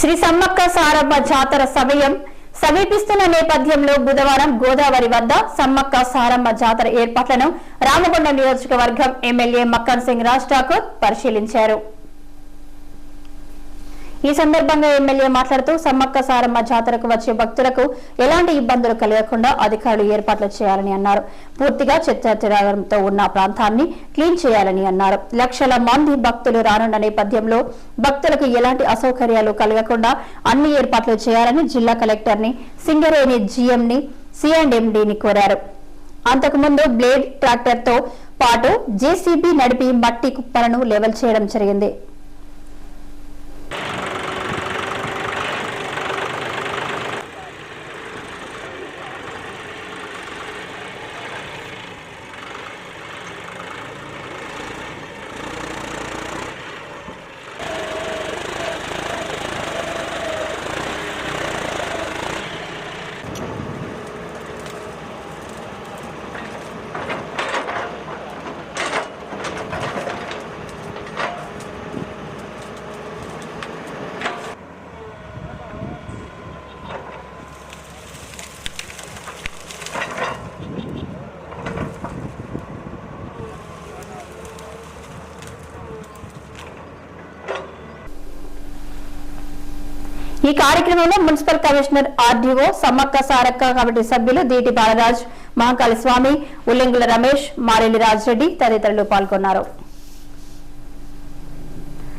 శ్రీ సమ్మక్క సారమ్మ జాతర సమయం. సమీపిస్తున్న నేపథ్యంలో బుధవారం గోదావరి వద్ద సమ్మక్క సారమ్మ జాతర ఏర్పాట్లను రామగుండం నియోజకవర్గం ఎమ్మెల్యే మక్కన్ సింగ్ రాజ్ ఠాకూర్ పరిశీలించారు. ఈ సందర్భంగా ఎమ్మెల్యే మాట్లాడుతూ సమ్మక్క సారమ్మ జాతరకు వచ్చే భక్తులకు ఎలాంటి ఇబ్బందులు కలగకుండా అధికారులు ఏర్పాట్లు చేయాలని అన్నారు. పూర్తిగా చెత్తాచెదారంతో ఉన్న ప్రాంతాన్ని క్లీన్ చేయాలని అన్నారు. లక్షల మంది భక్తులు రానున్న నేపథ్యంలో భక్తులకు ఎలాంటి అసౌకర్యాలు కలగకుండా అన్ని ఏర్పాట్లు చేయాలని జిల్లా కలెక్టర్ని సింగరేణి జీఎం ని సిఎండ్ఎండిని కోరారు. అంతకుముందు బ్లేడ్ ట్రాక్టర్తో పాటు జేసీబీ నడిపి మట్టి కుప్పలను లెవెల్ చేయడం జరిగింది. ఈ కార్యక్రమంలో municipal commissioner RDO Sammakka Sarakka committee సభ్యులు దీటి బాలరాజ్ మహంకాళి స్వామి ఉల్లింగుల రమేష్ మారెల్లి రాజిరెడ్డి తదితరులు పాల్గొన్నారు.